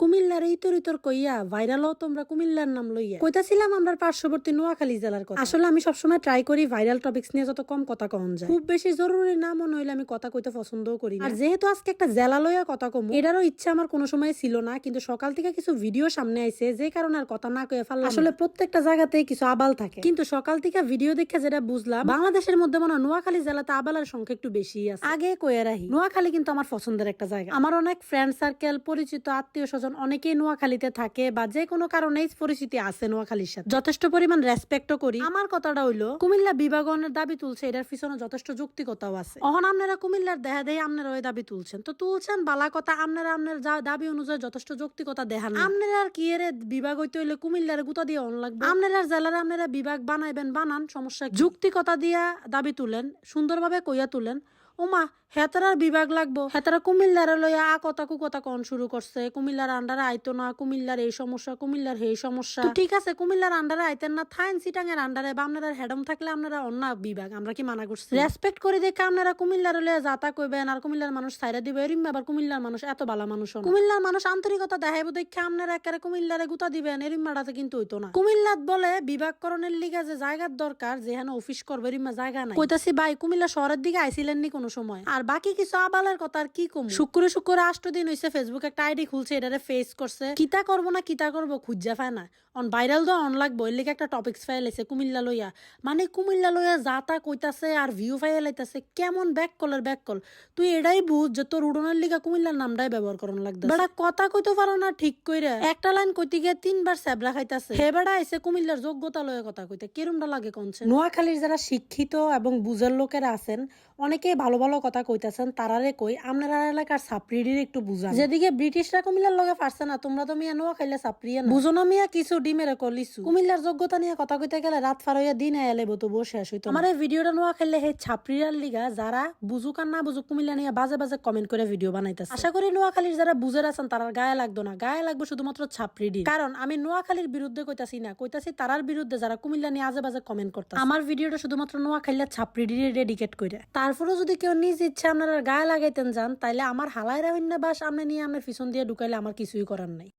কুমিল্লার এই তরি তোর কইয়া ভাইরালও তোমরা কুমিল্লার নাম লইয়া। কইতাছিলাম আমরা পার্শ্ববর্তী নোয়াখালী জেলার কথা। আসলে আমি সবসময় ট্রাই করি ভাইরাল টপিক্স নিয়ে যত কম কথা কম যায়। খুব বেশি জরুরি না মনে হইলে আমি কথা কইতে পছন্দও করি আর যেহেতু আজকে একটা জেলা লইয়া কথা কম, এটারও ইচ্ছা আমার কোনো সময় ছিল না, কিন্তু সকাল থেকে কিছু ভিডিও সামনে আইছে, যে কারণে আর কথা না কয়ে ফেললাম আসলে প্রত্যেকটা জায়গাতেই কিছু আবাল থাকে। কিন্তু সকাল থেকে ভিডিও দেখে যেটা বুঝলাম, বাংলাদেশের মধ্যে মনে নোয়াখালী জেলাতে আবালের সংখ্যা একটু বেশি আছে। আগে কয়ে রাহি নোয়াখালী কিন্তু আমার পছন্দের একটা জায়গা। আমার অনেক ফ্রেন্ড সার্কেল পরিচিত আত্মীয় স্বজন অনেকেই নোয়াখালীতে থাকে বা যে কোনো কারণেই পরিচিতি আছে নোয়াখালীর সাথে। যথেষ্ট পরিমাণ রেসপেক্টও করি। আমার কথাটা হইল, কুমিল্লা বিভাগনের দাবি তুলছে, এটার পিছনে যথেষ্ট যৌক্তিকতাও আছে। অহন আপনারা কুমিল্লার দেহা দেহে আপনারা ওই দাবি তুলছেন। তো তুলছেন বালা কথা, আপনারা আপনার দাবি অনুযায়ী যথেষ্ট যৌক্তিকতা দেখান আপনারা আর কি এর বিভাগ হইতে হইলে কুমিল্লার গুতা দিয়ে অন লাগবে? আপনারা জেলার আপনারা বিভাগ বানাইবেন, বানান, সমস্যা যুক্তিকতা দিয়া দাবি তুলেন, সুন্দরভাবে কইয়া তুলেন ওমা হেতারার বিভাগ লাগবো। হেতারা কুমিল্লার লইয়া আ কথা কু কথা কন শুরু করছে। কুমিল্লার আন্ডারে আইতো না কুমিল্লার এই সমস্যা কুমিল্লার এই সমস্যা। ঠিক আছে কুমিল্লার আন্ডারে আইতেন না থাইন সিটাং এর আন্ডারে বা আপনারা হেডম থাকলে আপনারা অন্য বিভাগ আমরা কি মানা করছি? রেসপেক্ট করে দেখে আপনারা কুমিল্লার লইয়া যাতা কইবেন আর কুমিল্লার মানুষ সাইরা দিবে। এরিম আবার কুমিল্লার মানুষ এত বালা মানুষ। কুমিল্লার মানুষ আন্তরিকতা দেখাইব দেখে আপনারা একেবারে কুমিল্লারে গুতা দিবেন এরিম মারাতে কিন্তু হইতো না। কুমিল্লাত বলে বিভাগ বিভাগকরণের লিগা যে জায়গার দরকার যেখানে অফিস করবে এরিমা জায়গা নাই। কইতাছি ভাই কুমিল্লা শহরের দিকে আইছিলেন নি কোনো সময়? আর বাকি কিছু আবালের কথা আর কি কম? শুক্র শুক্র আষ্ট দিন হইছে ফেসবুক একটা আইডি খুলছে এটারে ফেস করছে। কিতা করব না কিতা করব খুঁজা পায় না। অন ভাইরাল তো অন লাগবো এর লিগে একটা টপিক্স ফাইল আছে কুমিল্লা লইয়া। মানে কুমিল্লা লইয়া যা তা কইতাছে আর ভিউ ফাইল আইতাছে কেমন ব্যাক কলের ব্যাক কল তুই এটাই বুঝ যে তোর উড়নের লিগা কুমিল্লার নামটাই ব্যবহার করন লাগবে বেড়া কথা কইতে পারো না ঠিক কইরা। একটা লাইন কইতে গিয়ে তিনবার স্যাবরা খাইতাছে। হে বেড়া আইসে কুমিল্লার যোগ্যতা লয়ে কথা কইতে কিরমটা লাগে কোনছে? নোয়াখালীর যারা শিক্ষিত এবং বুঝের লোকেরা আছেন অনেকেই ভালো ভালো কথা কইতাছেন তারারে কই আপনারা এলাকার সাপ্রিডির একটু বুঝান। যেদিকে ব্রিটিশরা কুমিল্লার লগে পারছে না তোমরা তো মিয়া নোয়া খাইলে সাপ্রিয়া না বুঝো না মিয়া কিছু ডিমের কলিসু কুমিল্লার যোগ্যতা নিয়ে কথা কইতে গেলে রাত ফার হইয়া দিন আয়ালে বতো বসে হইতো আমার এই ভিডিওটা নোয়া খাইলে হে ছাপরিয়ার লিগা যারা বুঝুক আর না বুঝুক কুমিল্লা নিয়ে বাজে বাজে কমেন্ট করে ভিডিও বানাইতেছে। আশা করি নোয়াখালীর যারা বুঝে আছেন তারা গায়ে লাগতো না। গায়ে লাগবে শুধুমাত্র ছাপরিডি কারণ আমি নোয়াখালীর বিরুদ্ধে কইতাছি না কইতাছি তারার বিরুদ্ধে যারা কুমিল্লা নিয়ে আজে বাজে কমেন্ট করতে আমার ভিডিওটা শুধুমাত্র নোয়াখালীর ছাপরিডি ডেডিকেট করে তারপরেও যদি কেউ নিজ ইচ্ছা আপনারা গায়ে লাগাইতেন যান, তাইলে আমার হালাইরা অন্য বাস আপনি নিয়ে আমি পিছন দিয়ে ঢুকাইলে আমার কিছুই করার নাই।